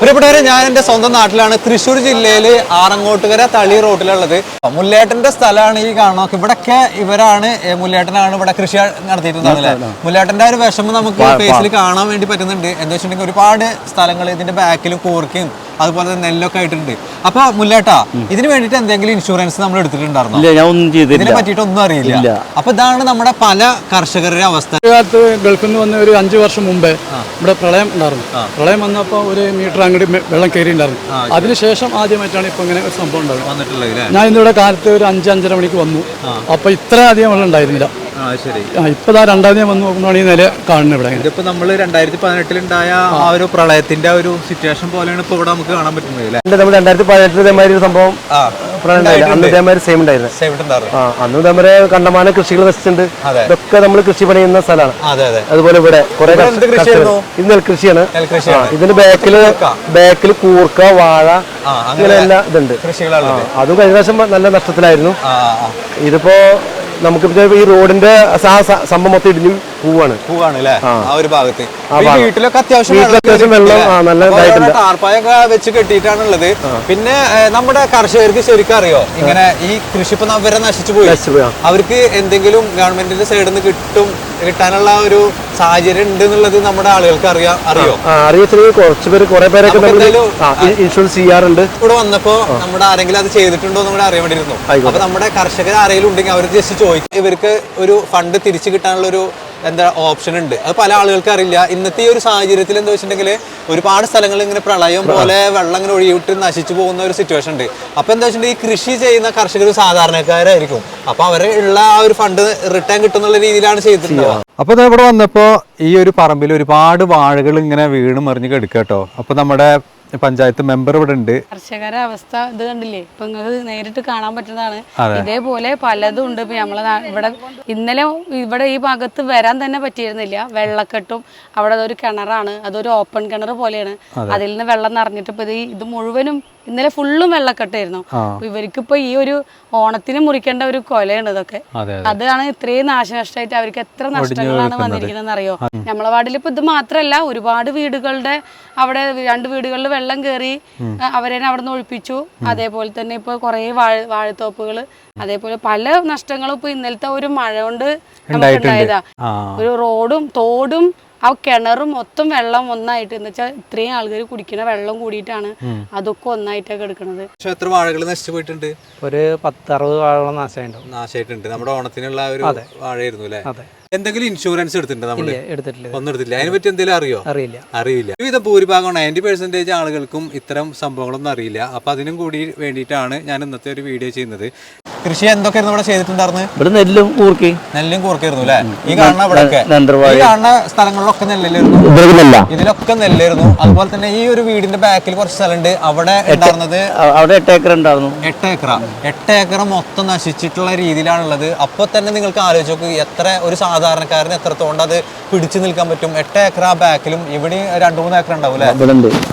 പ്രിയപ്പെട്ടവരെ ഞാൻ എന്റെ സ്വന്തം നാട്ടിലാണ്. തൃശ്ശൂർ ജില്ലയിൽ ആറങ്ങോട്ടുകര തളി റോഡിലുള്ളത്. മുല്ലേട്ടന്റെ സ്ഥലമാണ് ഈ കാണുന്നത്. ഇവിടൊക്കെ ഇവരാണ് മുല്ലേട്ടനാണ് ഇവിടെ കൃഷി നടത്തിയിട്ടുണ്ടായിരുന്നത് മുല്ലേട്ടന്റെ ആ ഒരു വിഷമം നമുക്ക് ഫേസിൽ കാണാൻ വേണ്ടി പറ്റുന്നുണ്ട്. എന്താ വെച്ചിട്ടുണ്ടെങ്കിൽ ഒരുപാട് സ്ഥലങ്ങൾ ഇതിന്റെ ബാക്കിലും കൂർക്കയും അതുപോലെ തന്നെ നെല്ലൊക്കെ ആയിട്ടുണ്ട്. അപ്പൊ മുല്ലേട്ടാ ഇതിന് വേണ്ടിയിട്ട് എന്തെങ്കിലും ഇൻഷുറൻസ് നമ്മൾ എടുത്തിട്ടുണ്ടായിരുന്നു? ഇല്ല ഞാൻ ഒന്നും ചെയ്തില്ല ഇതിനെ പറ്റിയിട്ട് ഒന്നും അറിയില്ല. അപ്പൊ ഇതാണ് നമ്മുടെ പല കർഷകരുടെ അവസ്ഥ. ഗൾഫിൽ നിന്ന് വന്ന ഒരു അഞ്ചു വർഷം മുമ്പേ ഇവിടെ പ്രളയം ഉണ്ടായിരുന്നു. പ്രളയം വന്നപ്പോൾ ഒരു മീറ്റർ അങ്ങോട്ട് വെള്ളം കയറിയിട്ടുണ്ടായിരുന്നു. അതിനുശേഷം ആദ്യമായിട്ടാണ് ഇപ്പൊ ഇങ്ങനെ ഒരു സംഭവം ഉണ്ടായിരുന്നത് ഞാൻ ഇന്നിവിടെ കാലത്ത് ഒരു അഞ്ച് അഞ്ചര മണിക്ക് വന്നു. അപ്പൊ ഇത്ര അധികം വെള്ളം ഉണ്ടായിരുന്നില്ല. ആ ശരി. ആ, ഇപ്പൊ രണ്ടാം തീയതി വന്ന് നോക്കുമ്പോഴാണ് ഈ നില കാണുന്നത് ഇവിടെ ഇപ്പൊ ഇതിപ്പോ നമ്മൾ രണ്ടായിരത്തി പതിനെട്ടിലുണ്ടായ ആ. ഒരു പ്രളയത്തിന്റെ ഒരു സിറ്റുവേഷൻ പോലെയാണ് ഇപ്പൊ ഇവിടെ നമുക്ക് കാണാൻ പറ്റുന്നത് നമ്മൾ രണ്ടായിരത്തി പതിനെട്ടിൽ ഇതേമാതിരി ഒരു സംഭവം അന്ന് സെയിം ഉണ്ടായിരുന്നു. ആ അന്ന് ഇതേമാതിരി കണ്ടമാനം കൃഷികൾ നശിച്ചിട്ടുണ്ട്. ഇതൊക്കെ നമ്മൾ കൃഷി പണിയുന്ന സ്ഥലമാണ്. അതെ അതെ. അതുപോലെ ഇവിടെ കുറെ? ഇത് നെൽകൃഷിയാണ്. ഇതിന് ബാക്കിൽ ബാക്കിൽ കൂർക്ക വാഴ അങ്ങനെ എല്ലാം ഇതുണ്ട്. അതും കഴിഞ്ഞ പ്രാവശ്യം നല്ല നഷ്ടത്തിലായിരുന്നു. ഇതിപ്പോ നമുക്ക് ഈ റോഡിന്റെ സംഭവം മൊത്തം ഇടിഞ്ഞു. പോവാണ്. പൂവാണ് അല്ലേ ആ ഒരു ഭാഗത്ത്. വീട്ടിലൊക്കെ അത്യാവശ്യം വെള്ളം. ടാർപ്പായൊക്കെ വെച്ച് കെട്ടിയിട്ടാണുള്ളത്. പിന്നെ നമ്മുടെ കർഷകർക്ക് ശരിക്കും അറിയോ? ഇങ്ങനെ ഈ കൃഷി ഇപ്പൊ നവരെ നശിച്ചു പോയി. അവർക്ക് എന്തെങ്കിലും ഗവൺമെന്റിന്റെ സൈഡിൽ നിന്ന് കിട്ടും കിട്ടാനുള്ള ഒരു സാഹചര്യം ഉണ്ട് എന്നുള്ളത് നമ്മുടെ ആളുകൾക്ക് അറിയാം അറിയോ? അറിയത്തില്ലെങ്കിൽ കുറച്ച് പേര് കുറെ പേരൊക്കെ ഇൻഷുറൻസ് ചെയ്യാറുണ്ട്. ഇവിടെ വന്നപ്പോ നമ്മുടെ ആരെങ്കിലും അത് ചെയ്തിട്ടുണ്ടോ എന്ന് അറിയാൻ വേണ്ടിയിരുന്നു. അപ്പൊ നമ്മുടെ കർഷകർ ആരെങ്കിലും ഉണ്ടെങ്കിൽ അവർ ജസ്റ്റ് ചോദിക്കും. ഇവർക്ക് ഒരു ഫണ്ട് തിരിച്ചു കിട്ടാനുള്ള ഒരു എന്താ ഓപ്ഷൻ ഉണ്ട്. അത് പല ആളുകൾക്ക് അറിയില്ല. ഇന്നത്തെ ഈ ഒരു സാഹചര്യത്തിൽ എന്താ വെച്ചിട്ടുണ്ടെങ്കിൽ ഒരുപാട് സ്ഥലങ്ങളിൽ ഇങ്ങനെ പ്രളയം പോലെ വെള്ളം ഇങ്ങനെ ഒഴിവിട്ട് നശിച്ചു പോകുന്ന ഒരു സിറ്റുവേഷൻ ഉണ്ട്. അപ്പൊ എന്താ വെച്ചിട്ടുണ്ടെങ്കിൽ ഈ കൃഷി ചെയ്യുന്ന കർഷകർ സാധാരണക്കാരായിരിക്കും. അപ്പൊ അവരെ ഉള്ള ആ ഒരു ഫണ്ട് റിട്ടേൺ കിട്ടുന്നുള്ള രീതിയിലാണ് ചെയ്തിട്ടുണ്ടാവുക. അപ്പൊ ദാ ഇവിടെ വന്നപ്പോ ഈ ഒരു പറമ്പിൽ ഒരുപാട് വാഴകൾ ഇങ്ങനെ വീണ് മറിഞ്ഞ് കെടുക്കട്ടോ അപ്പൊ നമ്മുടെ പഞ്ചായത്ത് മെമ്പർ ഇവിടെ ഉണ്ട്. കർഷകരുടെ അവസ്ഥ ഇത് കണ്ടില്ലേ? ഇപ്പൊ നിങ്ങൾക്ക് നേരിട്ട് കാണാൻ പറ്റുന്നതാണ്. ഇതേപോലെ പലതും ഉണ്ട്. ഇപ്പൊ നമ്മളെ ഇവിടെ ഇന്നലെ ഇവിടെ ഈ ഭാഗത്ത് വരാൻ തന്നെ പറ്റിയിരുന്നില്ല. വെള്ളക്കെട്ടും അവിടെ അതൊരു കിണറാണ്. അതൊരു ഓപ്പൺ കിണർ പോലെയാണ്. അതിൽ നിന്ന് വെള്ളം നിറഞ്ഞിട്ട് ഇപ്പൊ ഇത് ഇത് മുഴുവനും ഇന്നലെ ഫുള്ളും വെള്ളക്കെട്ടായിരുന്നു. ഇവർക്ക് ഇവർക്കിപ്പോ ഈ ഒരു ഓണത്തിന് മുറിക്കേണ്ട ഒരു കൊലയാണ് ഇതൊക്കെ. അതെ അതാണ് ഇത്രയും നാശനഷ്ടമായിട്ട് അവർക്ക് എത്ര നഷ്ടങ്ങളാണ് വന്നിരിക്കുന്നത് അറിയോ? നമ്മളെ വാർഡിൽ ഇപ്പൊ ഇത് മാത്രല്ല ഒരുപാട് വീടുകളുടെ അവിടെ രണ്ട് വീടുകളിൽ വെള്ളം കയറി അവരെ അവിടെ നിന്ന് ഒഴിപ്പിച്ചു. അതേപോലെ തന്നെ ഇപ്പൊ കുറെ വാഴ വാഴത്തോപ്പുകൾ അതേപോലെ പല നഷ്ടങ്ങളും ഇപ്പൊ ഇന്നലത്തെ ഒരു മഴ കൊണ്ട് ഒരു റോഡും തോടും ആ കിണറും മൊത്തം വെള്ളം ഒന്നായിട്ട് എന്ന് വെച്ചാൽ ഇത്രയും ആൾക്കാർ കുടിക്കുന്ന വെള്ളം കൂടിയിട്ടാണ് അതൊക്കെ ഒന്നായിട്ടൊക്കെ എടുക്കുന്നത് പക്ഷെ എത്ര വാഴകൾ നശിച്ചു പോയിട്ടുണ്ട്? ഒരു പത്തറുപത് വാഴോളം നാശമായിട്ടുണ്ടാവും. നാശമായിട്ടുണ്ട്. നമ്മുടെ ഓണത്തിനുള്ള ഒരു വാഴയായിരുന്നു അല്ലേ? എന്തെങ്കിലും ഇൻഷുറൻസ് എടുത്തിട്ടുണ്ട് നമ്മൾ എടുത്തിട്ടില്ല. ഒന്നും എടുത്തില്ല അതിനെ പറ്റി എന്തെങ്കിലും അറിയോ? അറിയില്ല. അറിയില്ല. വിവിധ ഭൂരിഭാഗം നയന്റി പെർസെന്റേജ് ആളുകൾക്കും ഇത്തരം സംഭവങ്ങളൊന്നും അറിയില്ല. അപ്പൊ അതിനും കൂടി വേണ്ടിയിട്ടാണ് ഞാൻ ഇന്നത്തെ ഒരു വീഡിയോ ചെയ്യുന്നത്. കൃഷി എന്തൊക്കെയായിരുന്നു ഇവിടെ ചെയ്തിട്ടുണ്ടായിരുന്നു ഇവിടെ നെല്ലും കൂർക്കി. നെല്ലും കൂർക്കായിരുന്നു അല്ലേ? ഈ കാണുന്ന ഇവിടെയൊക്കെ നേന്ത്രവാഴ. ഈ കാണുന്ന സ്ഥലങ്ങളിലൊക്കെ നെല്ലായിരുന്നു ഇതിലൊക്കെ നെല്ലായിരുന്നു അതുപോലെ തന്നെ ഈ ഒരു വീടിന്റെ ബാക്കിൽ കുറച്ച് സ്ഥലമുണ്ട്. അവിടെ ഉണ്ടായിരുന്നത് അവിടെ എട്ട് ഏക്കർ ഉണ്ടായിരുന്നു. എട്ട് ഏക്കർ എട്ട് ഏക്കർ മൊത്തം നശിച്ചിട്ടുള്ള രീതിയിലാണുള്ളത്. അപ്പോൾ തന്നെ നിങ്ങൾക്ക് ആലോചിച്ച് നോക്ക് എത്ര ഒരു സാധാരണക്കാരന് എത്രത്തോണ്ട് അത് പിടിച്ചു നിൽക്കാൻ പറ്റും? എട്ട് ഏക്കർ ആ ബാക്കിലും ഇവിടെ രണ്ടു മൂന്ന് ഏക്കർ ഉണ്ടാവും അല്ലേ?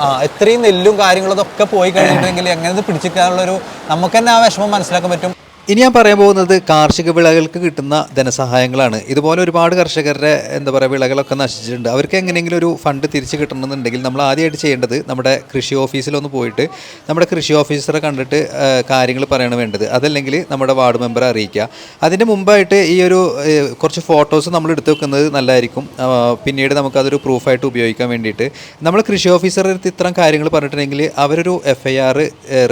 ആ ഇത്രയും നെല്ലും കാര്യങ്ങളും ഒക്കെ പോയി കഴിഞ്ഞിട്ടുണ്ടെങ്കിൽ എങ്ങനെ പിടിച്ചിരിക്കാനുള്ള ഒരു നമുക്ക് തന്നെ ആ വിഷമം മനസ്സിലാക്കാൻ പറ്റും. ഇനി ഞാൻ പറയാൻ പോകുന്നത് കാർഷിക വിളകൾക്ക് കിട്ടുന്ന ധനസഹായങ്ങളാണ്. ഇതുപോലെ ഒരുപാട് കർഷകരുടെ എന്താ പറയുക വിളകളൊക്കെ നശിച്ചിട്ടുണ്ട്. അവർക്ക് എങ്ങനെയെങ്കിലും ഒരു ഫണ്ട് തിരിച്ച് കിട്ടണമെന്നുണ്ടെങ്കിൽ നമ്മൾ ആദ്യമായിട്ട് ചെയ്യേണ്ടത് നമ്മുടെ കൃഷി ഓഫീസിലൊന്ന് പോയിട്ട് നമ്മുടെ കൃഷി ഓഫീസറെ കണ്ടിട്ട് കാര്യങ്ങൾ പറയണം വേണ്ടത്. അതല്ലെങ്കിൽ നമ്മുടെ വാർഡ് മെമ്പറെ അറിയിക്കുക. അതിന്റെ മുമ്പായിട്ട് ഈ ഒരു കുറച്ച് ഫോട്ടോസ് നമ്മൾ എടുത്തു വെക്കുന്നത് നല്ലതായിരിക്കും. പിന്നീട് നമുക്കതൊരു പ്രൂഫായിട്ട് ഉപയോഗിക്കാൻ വേണ്ടിയിട്ട്. നമ്മൾ കൃഷി ഓഫീസറെ ഇത്തരം കാര്യങ്ങൾ പറഞ്ഞിട്ടുണ്ടെങ്കിൽ അവരൊരു എഫ് ഐ ആർ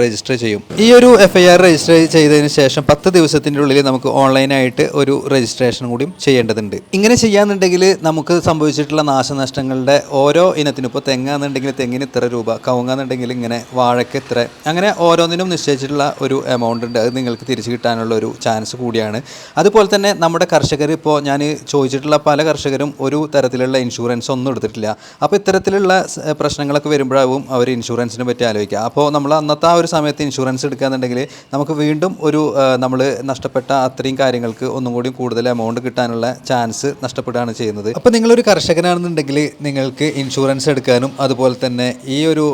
രജിസ്റ്റർ ചെയ്യും. ഈ ഒരു എഫ് ഐ ആർ രജിസ്റ്റർ ചെയ്തതിന് ശേഷം പത്ത് ദിവസത്തിന്റെ ഉള്ളിൽ നമുക്ക് ഓൺലൈനായിട്ട് ഒരു രജിസ്ട്രേഷൻ കൂടിയും ചെയ്യേണ്ടതുണ്ട്. ഇങ്ങനെ ചെയ്യാന്നുണ്ടെങ്കിൽ നമുക്ക് സംഭവിച്ചിട്ടുള്ള നാശനഷ്ടങ്ങളുടെ ഓരോ ഇനത്തിനും ഇപ്പോൾ തെങ്ങാന്നുണ്ടെങ്കിൽ തെങ്ങിന് ഇത്ര രൂപ കവുങ്ങാന്നുണ്ടെങ്കിൽ ഇങ്ങനെ വാഴയ്ക്ക് ഇത്ര അങ്ങനെ ഓരോന്നിനും നിശ്ചയിച്ചിട്ടുള്ള ഒരു എമൗണ്ട് ഉണ്ട്. അത് നിങ്ങൾക്ക് തിരിച്ചു കിട്ടാനുള്ള ഒരു ചാൻസ് കൂടിയാണ്. അതുപോലെ തന്നെ നമ്മുടെ കർഷകർ ഇപ്പോൾ ഞാൻ ചോദിച്ചിട്ടുള്ള പല കർഷകരും ഒരു തരത്തിലുള്ള ഇൻഷുറൻസ് ഒന്നും എടുത്തിട്ടില്ല. അപ്പോൾ ഇത്തരത്തിലുള്ള പ്രശ്നങ്ങളൊക്കെ വരുമ്പോഴാവും അവർ ഇൻഷുറൻസിനെ പറ്റി ആലോചിക്കുക. അപ്പോൾ നമ്മൾ അന്നത്തെ ആ ഒരു സമയത്ത് ഇൻഷുറൻസ് എടുക്കുകയെന്നുണ്ടെങ്കിൽ നമുക്ക് വീണ്ടും ഒരു നമ്മൾ നഷ്ടപ്പെട്ട അത്രയും കാര്യങ്ങൾക്ക് ഒന്നും കൂടി കൂടുതൽ എമൗണ്ട് കിട്ടാനുള്ള ചാൻസ് നഷ്ടപ്പെടുകയാണ് ചെയ്യുന്നത്. അപ്പോൾ നിങ്ങളൊരു കർഷകനാണെന്നുണ്ടെങ്കിൽ നിങ്ങൾക്ക് ഇൻഷുറൻസ് എടുക്കാനും അതുപോലെ തന്നെ ഈ ഒരു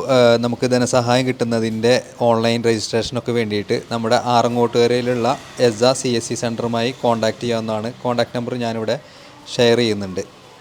നമുക്ക് ധനസഹായം കിട്ടുന്നതിന്റെ ഓൺലൈൻ രജിസ്ട്രേഷനൊക്കെ വേണ്ടിയിട്ട് നമ്മുടെ ആറങ്ങോട്ടുകരയിലുള്ള എസ സി എസ് സി സെന്ററുമായി കോൺടാക്ട് ചെയ്യാവുന്നതാണ്. കോൺടാക്ട് നമ്പർ ഞാനിവിടെ ഷെയർ ചെയ്യുന്നുണ്ട്.